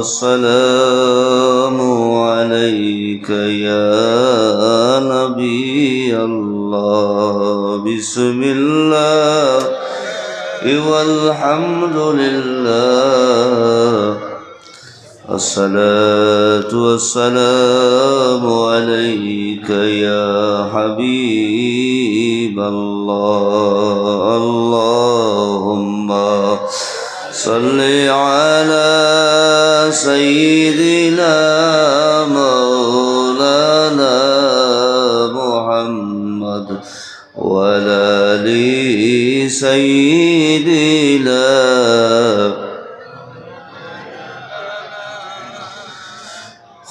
والسلام عليك يا نبي الله. بسم الله والحمد لله. الصلاة والسلام عليك يا حبيب الله. اللهم صل على سيدنا مولانا محمد وعلى آل سيدنا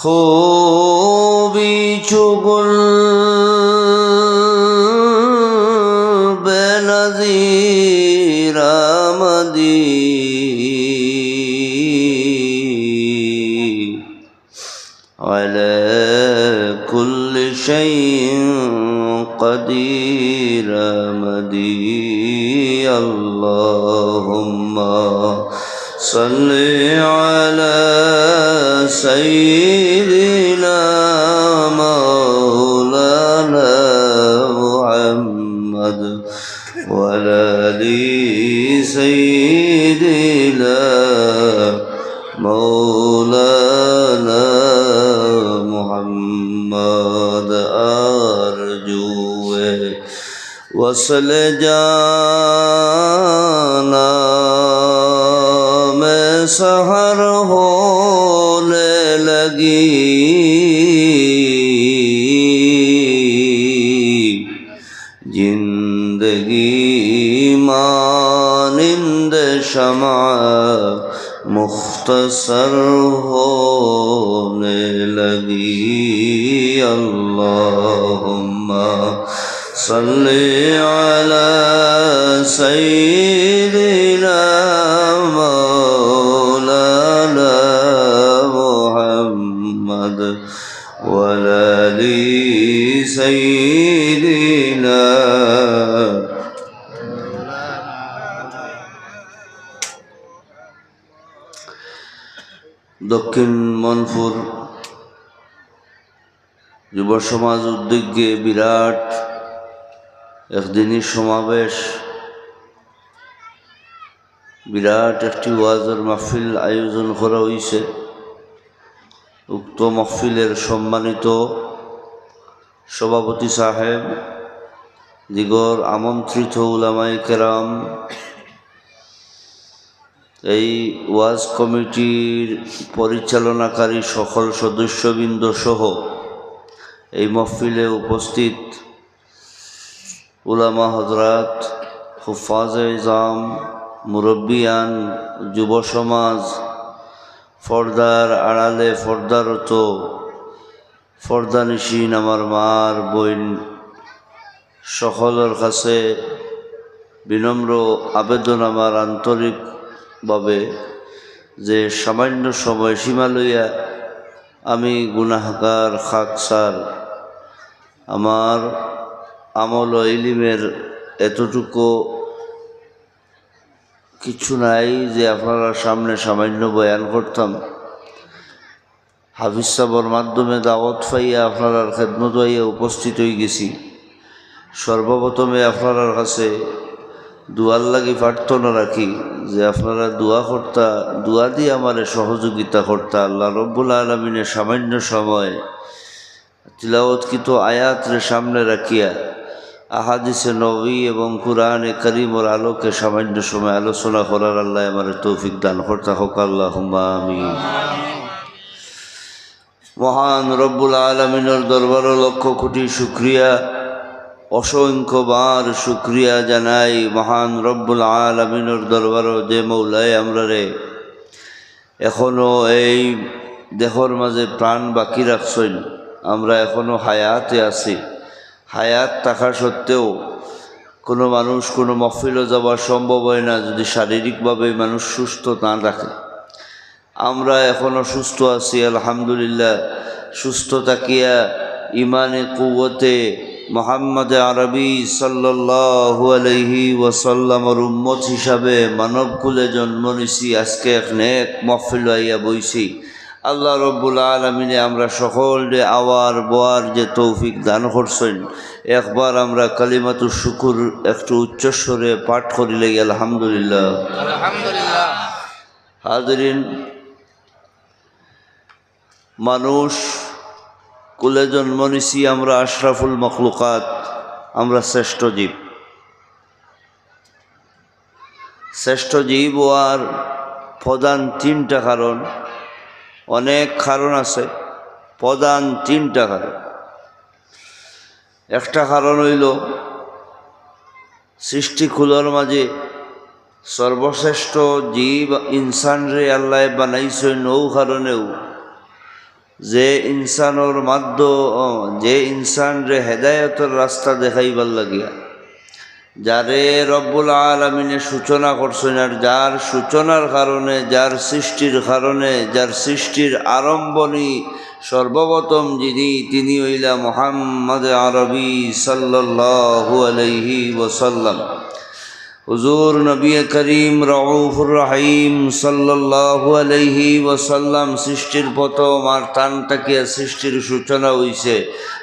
خوبی چگل قدير آمدي اللهم صل على سيدنا مولانا محمد وعلى آل سيدنا مولانا وصل جانا میں سحر ہونے لگی۔ زندگی مانند شمع مختصر ہونے لگی۔ اللہم صل على سيدنا مولانا محمد وعلى آل سيدنا দক্ষিণ মনপুর যুব সমাজ উদ্যোগে বিরাট একদিনই সমাবেশ। বিরাট একটি ওয়াজের মাহফিল আয়োজন করা হয়েছে উক্ত মাহফিলের সম্মানিত সভাপতি সাহেব, দিগর আমন্ত্রিত উলামাই কেরাম, এই ওয়াজ কমিটির পরিচালনাকারী সকল সদস্যবৃন্দ সহ এই মহফিলে উপস্থিত উলামা হজরাত হুফাজ ইজাম মুরব্বিয়ান, যুব সমাজ, ফর্দার আড়ালে ফর্দারত ফর্দানিসীন আমার মার বইন সকলের কাছে বিনম্র আবেদন আমার আন্তরিকভাবে যে সামান্য সময় সীমা লইয়া আমি গুনাহগার খাকসার আমার আমল ও ইলিমের এতটুকু কিছু নাই যে আপনারা সামনে সামান্য বয়ান করতাম। হাফিজ সাবর মাধ্যমে দাওয়াত পাইয়া আপনার খেদমত হইয়া উপস্থিত হয়ে গেছি। সর্বপ্রথমে আপনার কাছে দুয়ার লাগি প্রার্থনা রাখি যে আপনারা দোয়া কর্তা, দোয়া দিয়ে আমারে সহযোগিতা কর্তা, আল্লাহ রব্বুল আলমিনের সামান্য সময় তিলাওয়াতকৃত আয়াতরে সামনে রাখিয়া আহাদিসে নবী এবং কোরআনে করিমর আলোকে সামান্য সময় আলোচনা করার আল্লাহ আমার তৌফিক দান করতা হোক আল্লাহ আমি মহান রব্বুল আলমিনের দরবার লক্ষ কোটি শুক্রিয়া অসংখ্যবার শুক্রিয়া জানাই মহান রব্বুল আলমিনের দরবার যে মৌলায় আমরা রে। এখনও এই দেহর মাঝে প্রাণ বাকি রাখছেন, আমরা এখনও হায়াতে আছি। হায়াত থাকা সত্ত্বেও কোনো মানুষ কোনো মফিলও যাওয়া সম্ভব হয় না যদি শারীরিকভাবে মানুষ সুস্থ না রাখে আমরা এখনও সুস্থ আছি, আলহামদুলিল্লাহ। সুস্থ থাকিয়া ইমানে কুয়তে মোহাম্মদ আরবি সাল্লাল্লাহু আলাইহি ওয়াসাল্লামর উম্মত হিসাবে মানবকুলে জন্ম নিছি। আজকে এক নেক মহফিল আইয়া বইছি। আল্লাহ রব্বুল আলমিনে আমরা সকল যে আওয়ার বোয়ার যে তৌফিক দান করছেন একবার আমরা কালিমাতু শুকুর একটু উচ্চস্বরে পাঠ করিলে আলহামদুলিল্লাহ। আলহামদুলিল্লাহ। হাজরিন মানুষ কুলে জন্ম নিছি আমরা আশরাফুল মখলুকাত আমরা শ্রেষ্ঠ জীব। শ্রেষ্ঠ জীব হওয়ার প্রধান তিনটা কারণ। অনেক কারণ আছে। প্রধান তিনটা কারণ। একটা কারণ হইল, সৃষ্টি কুলোর মাঝে সর্বশ্রেষ্ঠ জীব ইনসান রে আল্লাহ বানাইছে নৌ কারণেও। যে ইনসানোর মাধ্য যে ইনসান রে হেদায়তের রাস্তা দেখাইবার লাগিয়া। যারে রব্বুল আলমিনে সূচনা করছেন আর যার সূচনার কারণে, যার সৃষ্টির কারণে, যার সৃষ্টির আরম্ভণী সর্বপ্রথম যিনি, তিনি হইলা মোহাম্মদ আরবি সাল্লাহ আলহি ওসাল্লাম হুজুর নবী করিম রউফুর রহিম সাল্লাল্লাহু আলাইহি ওয়াসাল্লাম সৃষ্টির প্রথম আর তান তাকিয়া সৃষ্টির সূচনা হইছে।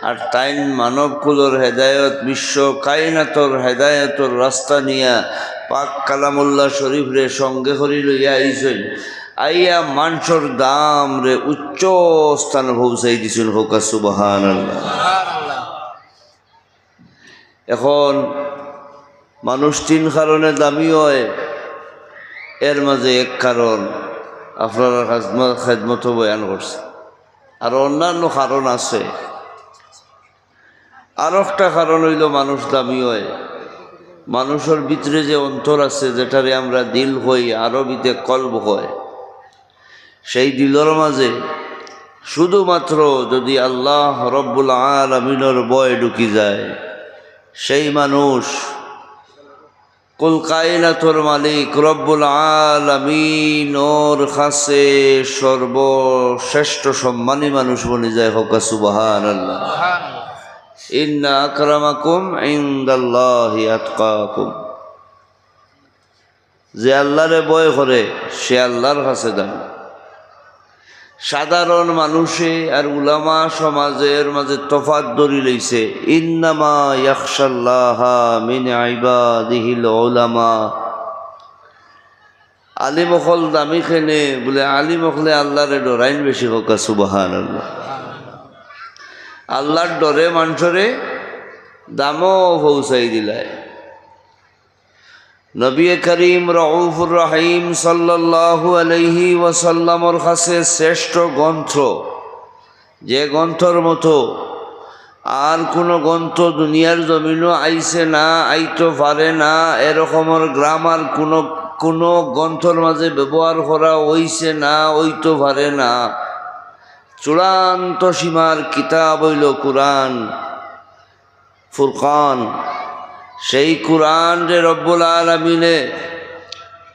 আর তাইন মানবকুলর হেদায়ত বিশ্ব কায়নাতর হেদায়তর রাস্তা নিয়া পাক কালামুল্লাহ শরীফ রে সঙ্গে করি লইয়া আইছেন। আইয়া মানসর দাম রে উচ্চ স্থান পৌঁছাই দিছেন হোকা সুবাহান আল্লাহ এখন মানুষ তিন কারণে দামি হয়। এর মাঝে এক কারণ, আপনারা খেদমত বয়ান করছে আর অন্যান্য কারণ আছে। আর একটা কারণ হইল মানুষ দামি হয়। মানুষের ভিতরে যে অন্তর আছে, যেটারে আমরা দিল হই আরবিতে কল্ব হয় সেই দিলর মাঝে শুধুমাত্র যদি আল্লাহ রব্বুল আলমিনের বয় ঢুকি যায়, সেই মানুষ কুল কায়নাথর মালিক রব্বুল আলমিন ওর খাসে সর্বশ্রেষ্ঠ সম্মানী মানুষ বনে যায় হোক সুবাহান আল্লাহ ইন্না আকরামাকুম ইনদাল্লাহি আতকাকুম। যে আল্লাহরে বয় করে সে আল্লাহর কাছে দামি সাধারণ মানুষে আর উলামা সমাজের মাঝে তফাত ধরি লইছে ইন্নামা ইয়াকশাল্লাহা মিন ইবাদিহিল উলামা। আলিম অকল দামি খেনে বলে, আলিম অকলে আল্লাহরে ডরাইন বেশি হোক সুবাহান আল্লাহ আল্লাহর ডরে মানুষরে দামও পৌঁছাই দিলায়। নবী করিম রউফুর রহিম সাল্লাল্লাহু আলাইহি ওয়াসাল্লামর কাছে শ্রেষ্ঠ গ্রন্থ। যে গ্রন্থর মতো আর কোনো গ্রন্থ দুনিয়ার জমিনও আইছে না, আইতো পারে না, এরকমের গ্রামার কোনো কোনো গ্রন্থর মাঝে ব্যবহার করা হইছে না ওইতো পারে না। চূড়ান্ত সীমার কিতাব হইল কুরআন, ফুরকান। সেই কুরআন যে রব্বুল আলমিনে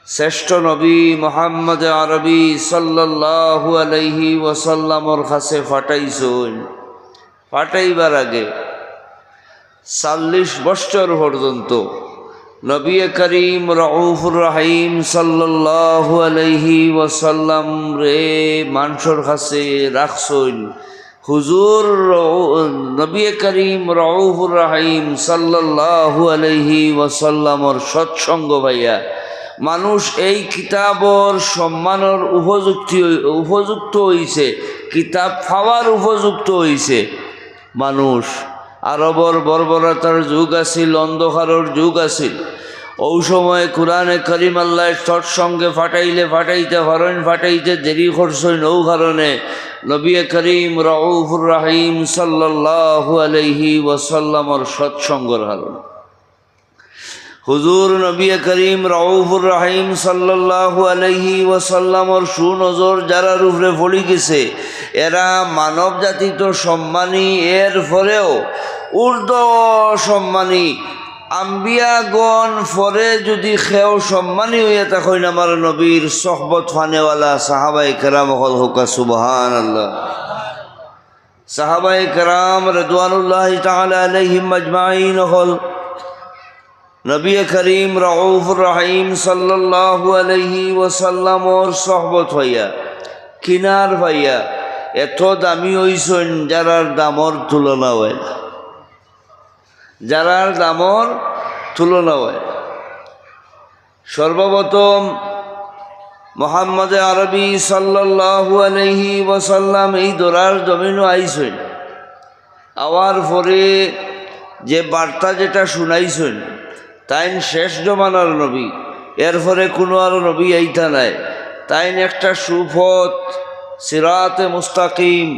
শ্রেষ্ঠ নবী মোহাম্মদ আরবি সাল্লাল্লাহু আলাইহি ওয়াসাল্লামর কাছে ফাটাইছইন ফাটাইবার আগে চাল্লিশ বছর পর্যন্ত নবী করিম রউফুর রহিম সাল্লাল্লাহু আলাইহি ওয়াসাল্লাম রে মানুষের কাছে রাখছইন হুজুর, নবী করিম রউফুর রহিম সাল্লাল্লাহু আলাইহি ওয়াসাল্লামর সৎসঙ্গ ভাইয়া, মানুষ এই কিতাবর সম্মানের উপযুক্তি, উপযুক্ত হইছে, কিতাব পাওয়ার উপযুক্ত হইছে। মানুষ আরবর বর্বরতার যুগ আছিল, অন্ধকারের যুগ আছিল। ওই সময় কোরআনে করিম আল্লাহ সৎসঙ্গে ফাটাইলে ফাটাইতে হরণ ফাটাইতে দেরি করছই নৌ কারণে নবী করিম রউফুর রাহিম সাল্লাল্লাহু আলাইহি ওয়াসাল্লামর সৎসঙ্গর কারণ হুজুর নবী করিম রউফুর রাহিম সাল্লাল্লাহু আলাইহি ওয়াসাল্লামর সুনজর যারা রূপরে পড়ি গেছে, এরা মানব জাতি তো সম্মানী, এর ফলেও ঊর্ধ্ব সম্মানী আম্বিয়াগণ পরে যদি খেও সম্মানী হইয়া তখন আমার নবীর সহবত ফানেওয়ালা সাহাবাই কেরাম হল হোকা সুবহান আল্লাহ সাহাবাই কেরাম রেদওয়ানুল্লাহ তাআলা আলাইহিম আজমাইন হল নবী করিম রউফুর রহিম সাল্লাল্লাহু আলাইহি ওয়াসাল্লামর সহবত হইয়া, কিনার ভাইয়া এত দামি হইছেন যারার দামর তুলনা হয় না। যারার দামর তুলনা হয় সর্বপ্রথম মোহাম্মদ আরবি সাল্লাল্লাহু আলাইহি ওয়াসাল্লাম এই দোরার জমিনও আইছেন। আওয়ার পরে যে বার্তা যেটা শুনাইছেন, তাইন শেষ জমানার নবী, এরপরে কোনো আর নবী এইটা নাই। তাইন একটা সুপথ, সিরাতে মুস্তাকিম,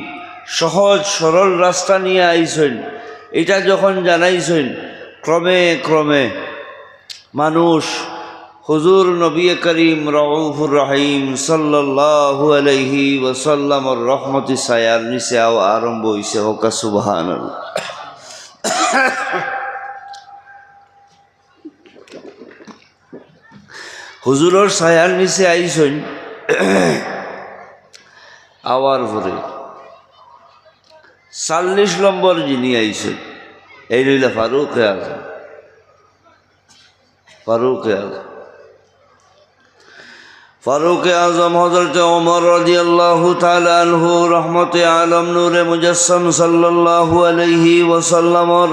সহজ সরল রাস্তা নিয়ে আইছেন। এটা যখন জানাইছেন, ক্রমে ক্রমে মানুষ হুজুর নবী করিম রউফুর রহিম সাল্লাল্লাহু আলাইহি ওয়াসাল্লামর রহমতি সায়ার নিচে আও আরম্ভ হইছে, হোকা সুবহানাল্লাহ। হুজুরর ছায়ার নিচে আইসন আওয়ার পরে। চাল্লিশ নম্বর যিনি আইসেন এই রইলা ফারুক আজম। ফারুক আজম। ফারুক আজম হজরত ওমর রাজি আল্লাহ আনহু রহমতে আলম নূরে মুজাসম সাল্লাল্লাহু আলাইহি ওয়াসাল্লামর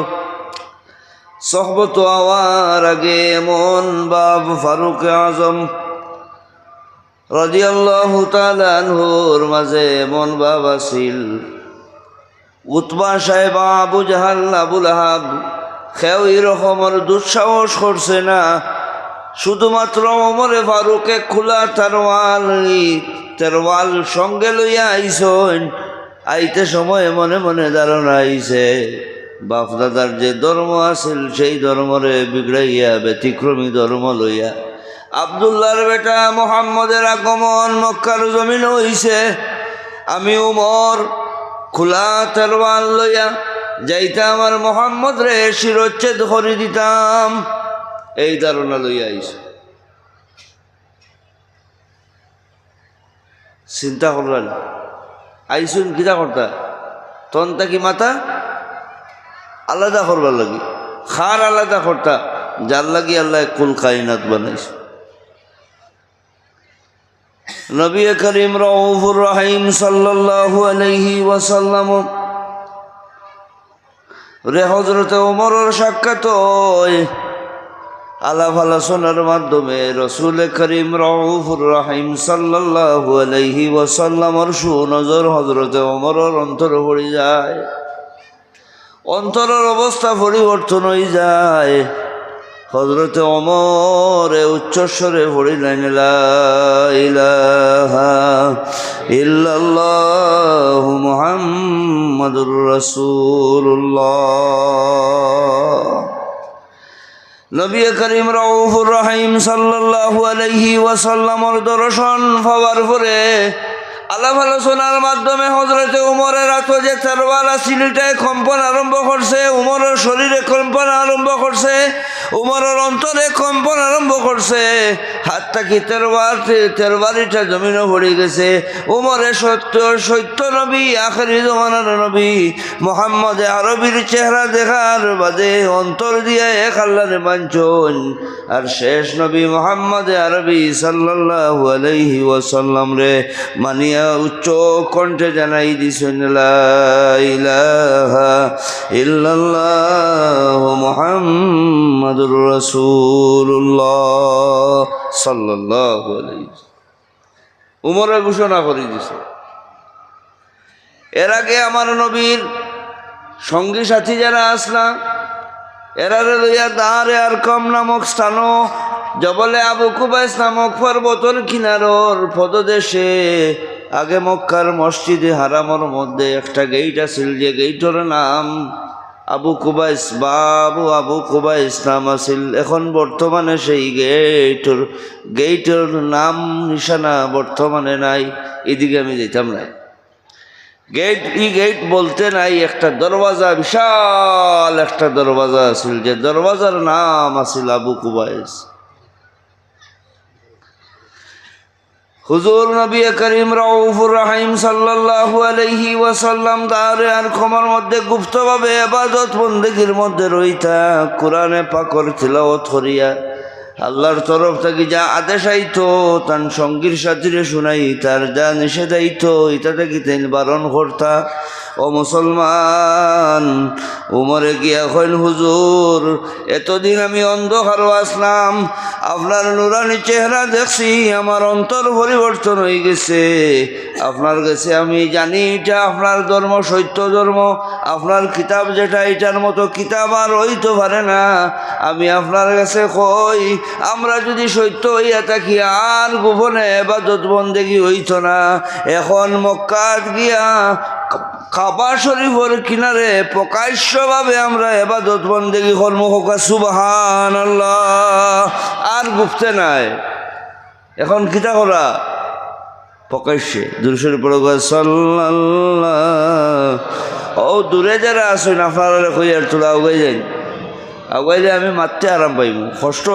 সহবত আওয়ার আগে এমন বাব ফারুক আজম রাজিয়াল্লাহু তাআলা আনহুর মাঝে এমন বাব আছিল। উতবা সাহেব আবু জাহাল আবুল আহাব খেও এরকমের দুঃসাহস করছে না। শুধুমাত্র অমরে ফারুকে খোলা তারওয়াল তারওয়াল সঙ্গে লইয়া আইসন আইতে সময় মনে মনে ধারণা আইছে, বাপ দাদার যে ধর্ম আছিল সেই ধর্মরে বিগড়াইয়া, ব্যতিক্রমী ধর্ম লইয়া। আবদুল্লাহর বেটা মোহাম্মদের আগমন মক্কার জমিন হইছে। আমি উমর খোলা তরওয়াল লইয়া যাইতে আমার মোহাম্মদ রে, শিরোচ্ছেদ করে দিতাম। এই ধারণা লইয়া আইছে চিন্তা করলেন আইসুন কিতা করতা? তন্তা কি মাথা আলাদা করবার লাগি। খার আলাদা করতা। যার লাগি আল্লাহ কুল কাইনাত বানাইছে। নবী করিম রউফুর রহিম সাল্লাল্লাহু আলাইহি ওয়াসাল্লাম রে হজরতে ওমরের সাক্ষাৎ আলাপ আলোচনার মাধ্যমে রসুল করিম রউফুর রহিম সাল্লাল্লাহু আলাইহি ওয়াসাল্লামর সুনজর হজরতে ওমরের অন্তর পড়ে যায়। অন্তরের অবস্থা পরিবর্তন হয়ে যায়। হজরতে অমরে উচ্চস্বরে পড়িলেন ইল্লাল্লাহ মুহাম্মাদুর রাসূলুল্লাহ। নবী করিম রউফুর রহিম সাল্লাল্লাহু আলাইহি ওয়াসাল্লামর দর্শন পাওয়ার পরে আলাপ আলোচনার মাধ্যমে হজরতে উমরের আত যে তেরওয়াল আসিলটায় কম্পন আরম্ভ করছে উমরের শরীরে কম্পন আরম্ভ করছে উমরের অন্তরে কম্পন আরম্ভ করছে। হাত কি তেরবার তেরবারিটা জমিনও পড়ে গেছে। উমরে সত্য সত্য নবী, আখেরি জমানার নবী। মোহাম্মদ আরবির চেহারা দেখার বাদে অন্তর দিয়ে এক আল্লাহরে মাঞ্চন আর শেষ নবী মোহাম্মদ আরবি সাল্লাল্লাহু আলাইহি ওয়াসাল্লাম রে মানিয়া উচ্চ কণ্ঠে জানাই দিছেন ইল্লাল্লাহু মুহাম্মাদুর সাল্লাল্লাহু উমরে ঘোষণা করে দিছে। এর আগে আমার নবীর সঙ্গী সাথী যারা আসলাম এরারে লইয়া দাঁড়ে আর কম নামক স্থানও জবলে আবু কুবাইস নামক পর্বতর কিনারর পদদেশে। আগে মক্কার মসজিদে হারামর মধ্যে একটা গেইট আছিল, যে গেইটর নাম আবু কুবাইস বাবু আবু কুবাইস নাম আছিল। এখন বর্তমানে সেই গেটর গেটর নাম নিশানা বর্তমানে নাই, এদিকে আমি যেতাম না। গেট ই গেট বলতে নাই, একটা দরওয়াজা, বিশাল একটা দরওয়াজা আছিল, যে দরওয়াজার নাম আছিল আবু কুবাইস হুজুর নবী করিম রাউফুর রাহিম সাল্লাল্লাহু আলাইহি ওয়াসাল্লাম তার আর ক্ষমার মধ্যে গুপ্তভাবে আবাদত বন্দেগীর মধ্যে রইতা। কোরআনে পাকর তিলাওয়াত করিয়া আল্লাহর তরফ থেকে যা আদেশ আইতো তার সঙ্গীর সাথীরে শুনাই, তার যা নিষেধ আইতো এটা থেকে তিনি বারণ করতা। ও মুসলমান, উমরে গিয়া কইল, হুজুর, এতদিন আমি অন্ধকারও আসলাম, আপনার নুরানি চেহারা দেখছি, আমার অন্তর পরিবর্তন হয়ে গেছে। আপনার কাছে আমি জানি এটা আপনার ধর্ম, সত্য ধর্ম, আপনার কিতাব যেটা, এটার মতো কিতাব আর হইতে পারে না। আমি আপনার কাছে কই, আমরা যদি সত্য হইয়া থাকি, আর গোপনে এবাদত বন্দেগি হইত না। এখন মক্কাত গিয়া কাবা শরীফের কিনারে প্রকাশ্যভাবে আমরা এবাদত বন্দেগি কর্ম হোকা সুবাহান আল্লাহ আর গুপ্তে নাই। এখন কিতা করা? প্রকাশ্যে। পরে সাল্লাল্লাহ। ও দূরে যারা আসেন আপনারা কইয়ার তোলা আগুয়াই যাই আগুয়াইলে আমি মারতে আরাম পাইব কষ্ট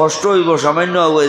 কষ্ট হইব, সামান্য আগুয়াই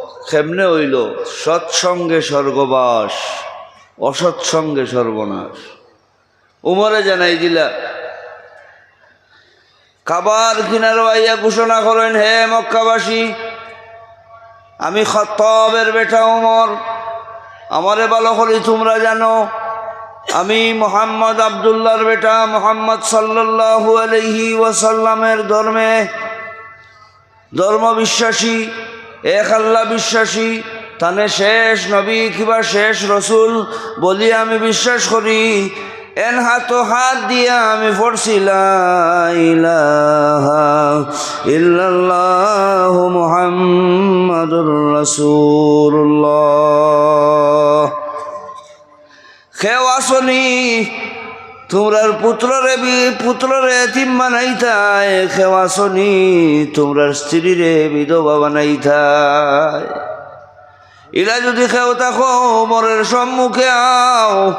কেমনে হইল, সৎসঙ্গে স্বর্গবাস, অসৎসঙ্গে সর্বনাশ উমরে জানাই দিলা, কাবার কিনারো আইয়া ঘোষণা করেন, হে মক্কাবাসী, আমি খত্তবের বেটা উমর। আমারে ভালো করে, তোমরা জানো, আমি মোহাম্মদ আবদুল্লাহর বেটা মোহাম্মদ সাল্লাল্লাহু আলাইহি ওয়াসাল্লামের ধর্মে ধর্ম বিশ্বাসী এক আল্লাহ বিশ্বাসী, তানে শেষ নবী কিবা শেষ রসুল বলি আমি বিশ্বাস করি, এন হাত হাত দিয়া আমি পড়ছিলাম মুহাম্মাদুর রাসূলুল্লাহ। তোমরার পুত্ররে বি- পুত্ররে এতিম বানাইতায় খেও আসনি তোমরার স্ত্রীরে বিধবা বানাইতায়। এরা যদি খেও থাকো ওমরের সম্মুখে আও।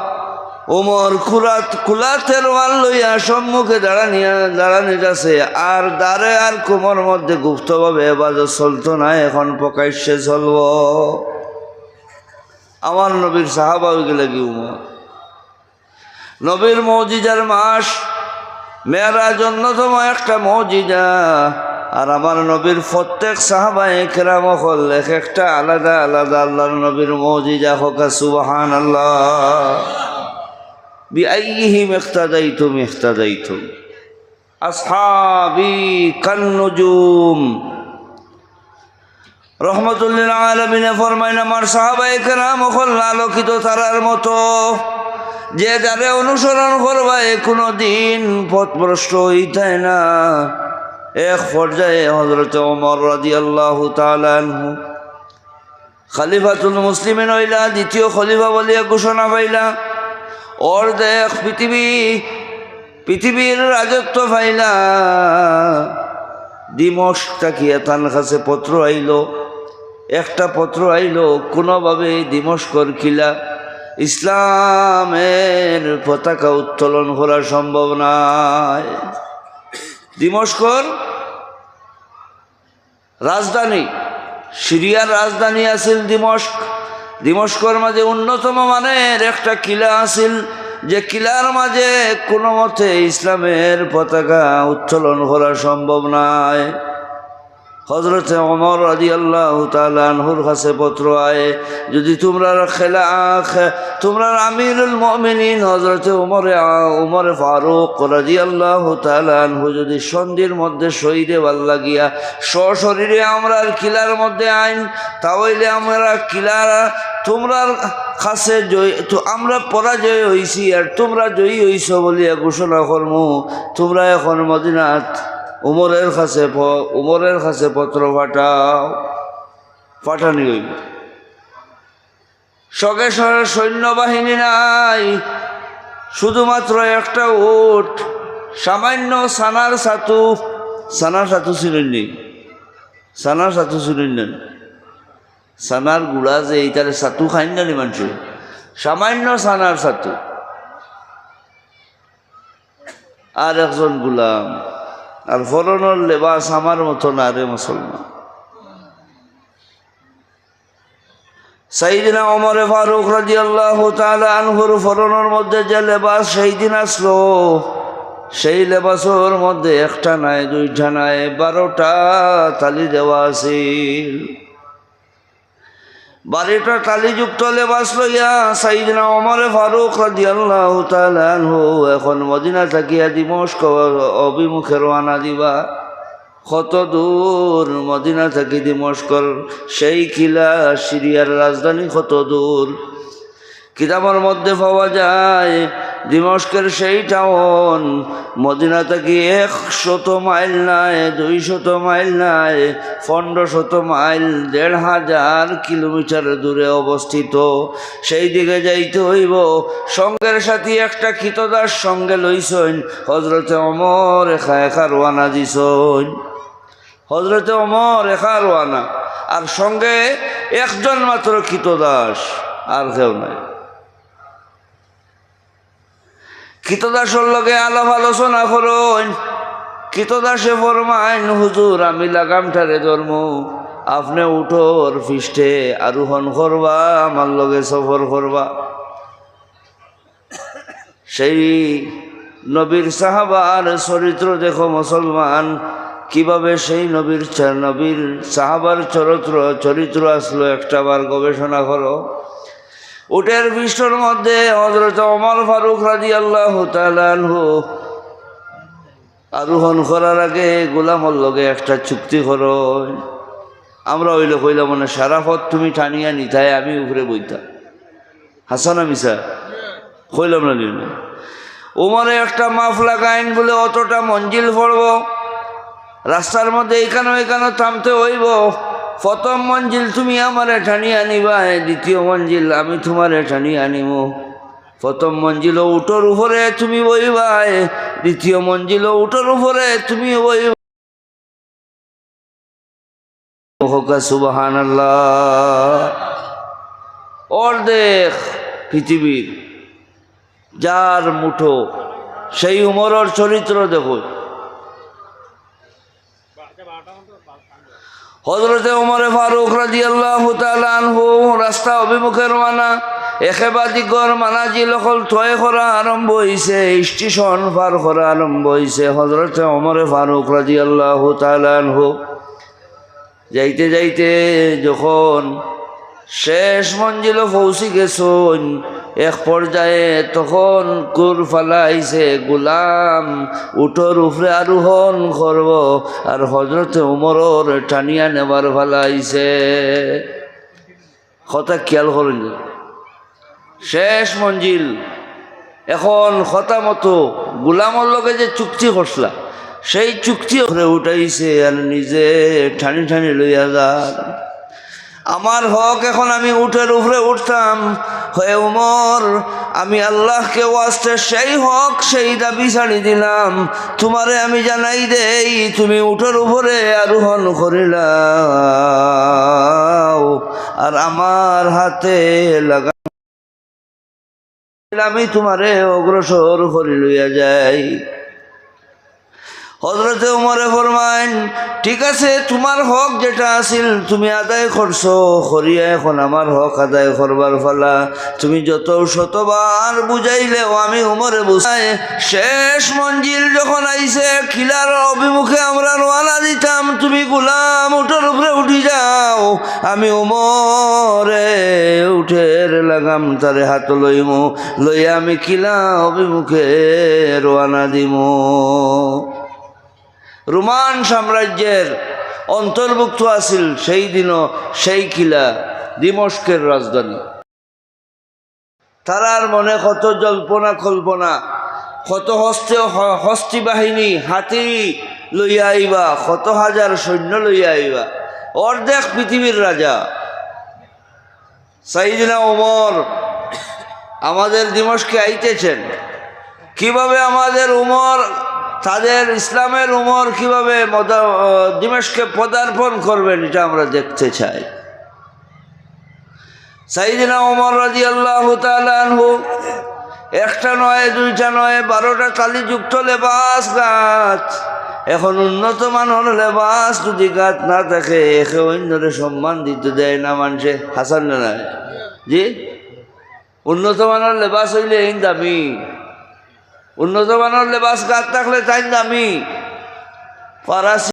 ওমর খুরাত, খুলাতের ওয়াল লইয়া সম্মুখে দাঁড়ানিয়া দাঁড়ানির আছে আর দ্বারে আর কোমর মধ্যে গুপ্তভাবে এবাজত চলতো না, এখন প্রকাশ্যে চলব। আমার নবীর সাহাবা গেলে কি উমর? নবীর মৌজিজার মাস। মেয়েরাজ অন্যতম একটা মৌজিজা। আর আমার নবীর প্রত্যেক সাহাবায় কেরাম হল এক একটা আলাদা আলাদা আল্লাহর নবীর মৌজিজা হোকা সুবাহান আল্লাহ বিআইহিম ইখতাদাইতুম ইখতাদাইতুম আসহাবি কান্নুজুম। রহমতুল্লিল আলমিনে ফরমাইন, আমার সাহাবাই কেরাম হল আলোকিত তারার মতো। যে যারে অনুসরণ করবায় কোনো দিন পথভ্রষ্ট হইতায় না। এক পর্যায়ে হজরত ওমর রাজি আল্লাহ তালানহু খালিফাতুল মুসলিমিন হইলা, দ্বিতীয় খলিফা বলিয়া ঘোষণা পাইলা। ওর দেখ পৃথিবী, পৃথিবীর রাজত্ব পাইলা। দিমস তাকিয়া তার কাছে পত্র আইল। একটা পত্র আইল কোনোভাবে দিমস্কর কিলা ইসলামের পতাকা উত্তোলন করা সম্ভব নয়। দিমস্কর রাজধানী, সিরিয়ার রাজধানী আছিল দিমস্ক দিমস্কর মাঝে অন্যতম মানের একটা কিলা আছিল, যে কিলার মাঝে কোনো মতে ইসলামের পতাকা উত্তোলন করা সম্ভব নয়। হজরত অমর রাজি আল্লাহ তালানহুর কাছে পত্র আয়ে, যদি তোমরা খেলা আখ তোমরা আমিরুল মমিনিন হজরত উমরে উমরে ফারুক রাজি আল্লাহ তালানহু যদি সন্ধির মধ্যে শহীদে ভালো লাগিয়া, সশরীরে আমরা কিলার মধ্যে আইন তাহলে আমরা কিলার তোমরার কাছে জয়, তো আমরা পরাজয় হইছি আর তোমরা জয়ী হইছ বলিয়া ঘোষণা করমু। তোমরা এখন মদিনাত উমরের কাছে উমরের কাছে পত্র পাঠাও। পাঠানি হইল। সঙ্গে সৈন্যবাহিনী নাই। শুধুমাত্র একটা উট, সামান্য সানার সাতু। সানার সাতু ছিলেন নেই। সানার সাতু ছিলেন না সানার গুড়া যে এইটার সাতু খাইন না নি মানুষ? সামান্য সানার সাতু। আর একজন গুলাম। আর ফরনের লেবাস আমার মতো না রে মুসলমান। সাইদিনা অমরে ফারুক রাজি আল্লাহ আনহুর ফরনের মধ্যে যে লেবাস সেই দিন আসলো, সেই লেবাসের মধ্যে একটা নাই, দুইটা নাই, বারোটা তালি দেওয়া আছিল। বাড়িটা টালিযুক্ত লেবাস লইয়া সাইদিনা অমরে ফারুক আল্লাহ আনহু এখন মদিনা থাকিয়া দিমস্ক অভিমুখে রওনা দিবা। কত দূর মদিনা থাকি দিমস্কর, সেই কিলা সিরিয়ার রাজধানী কত দূর। কিতাবের মধ্যে পাওয়া যায় দিমস্কের সেই টাউন। মদিনা থেকে একশত মাইল নাই, দুইশত মাইল নাই পনেরো শত মাইল, দেড় হাজার কিলোমিটার দূরে অবস্থিত। সেই দিকে যাইতে হইব। সঙ্গের সাথে একটা কীতদার সঙ্গে লইছইন হজরতে অমর একা একা রোয়ানা দিছইন হজরতে অমর একা রোয়ানা আর সঙ্গে একজন মাত্র কীতদাস আর কেউ নাই। কীতদাসর লগে আলাপ আলোচনা করুন। কীতদাসে ফরমাইন, হুজুর, আমি লাগামটারে ধর্ম। আপনি উঠোর ফিস্টে আরোহণ করবা, আমার লগে সফর করবা। সেই নবীর সাহাবার চরিত্র দেখো মুসলমান, কীভাবে সেই নবীর নবীর সাহাবার চরিত্র চরিত্র আসলো একটাবার গবেষণা করো। উটের পৃষ্ঠর মধ্যে হজরত অমর ফারুক রাজি আল্লাহ আরোহণ করার আগে গোলামর লগে একটা চুক্তি করো। আমরা ওইলে কইলাম মানে সারা পথ তুমি টানিয়া নিতাই, আমি উপরে বইতাম। হাসানা মিসা কইলাম না নিল উমরে একটা মাফ লাগাইন বলে অতটা মঞ্জিল পড়ব রাস্তার মধ্যে এখানে এখানে থামতে হইব। প্রথম মঞ্জিল তুমি আমারে আনিবা দ্বিতীয় মঞ্জিল আমি তোমারে টানিয়ে আনিব প্রথম মঞ্জিল উটোর উপরে তুমি বইবা দ্বিতীয় মঞ্জিল উটোর উপরে তুমি বইবা। অর্ধেক পৃথিবীর, যার মুঠো সেই উমরের চরিত্র দেখো। হজরতে উমরে ফারুক রাজি আল্লাহ আনহু রাস্তা অভিমুখে রওনা একেবাদিগর মানাজি লকল থয় করা আরম্ভ হইছে, স্টেশন পার করা আরম্ভ হইছে। হজরতে উমরে ফারুক রাজি আল্লাহ আনহু যাইতে যাইতে যখন শেষ মঞ্জিল পৌঁছি গেছন এক পর্যায়ে তখন কুর ফালাইছে গোলাম, উঠোর উপরে আরোহণ করব, আর হজরতে উমরর টানিয়া নেবার ফালাইছে। কথা খেয়াল করেন শেষ মঞ্জিল। এখন কথা মতো গোলামর লগে যে চুক্তি করছলা সেই চুক্তি উঠাইছে আর নিজে ঠানি ঠানি লইয়া যান। আমার হক এখন আমি উঠের উপরে উঠতাম। হয়ে উমর, আমি আল্লাহকে ওয়াস্তে সেই হক, সেই দাবি দিলাম। তোমারে আমি জানাই দেই, তুমি উঠের উপরে আরোহণ করিলাম আর আমার হাতে লাগা আমি তোমারে অগ্রসর করি লইয়া যাই। হজরতে উমরে ফরমাইন ঠিক আছে, তোমার হক যেটা আছিল তুমি আদায় করছ, করিয়া এখন আমার হক আদায় করবার ফলা তুমি যত শতবার বুঝাইলেও আমি উমরে বুঝাই। শেষ মঞ্জিল যখন আইছে, খিলার অভিমুখে আমরা রওনা দিতাম, তুমি গুলাম উঠোর উপরে উঠি যাও। আমি উমরে উঠের লাগাম তারে হাত লইমু, লইয়া আমি কিলা অভিমুখে রোয়ানা দিমু। রোমান সাম্রাজ্যের অন্তর্ভুক্ত আছিল সেই দিনও সেই কিলা দিমস্কের রাজধানী। তারার মনে কত জল্পনা কল্পনা, কত হস্তে হস্তি বাহিনী হাতি লইয়া আইবা, কত হাজার সৈন্য লইয়া আইবা, অর্ধেক পৃথিবীর রাজা। সাইদিনা ওমর আমাদের দিমস্কে আইতেছেন, কীভাবে আমাদের উমর তাদের ইসলামের উমর কীভাবে দিমেশকে পদার্পণ করবেন, এটা আমরা দেখতে চাই। সাইদিনা ওমর রাজি আল্লাহ আনহু, একটা নয়, দুইটা নয়, বারোটা কালিযুক্ত লেবাস গাছ এখন উন্নত মানের লেবাস যদি গাছ না থাকে, একে অন্যরে সম্মান দিতে দেয় না মানুষে। হাসান জি? উন্নত মানের লেবাস হইলে এই দামি। উন্নত মানের লেবাস গাছ থাকলে না আমি। ফরাসি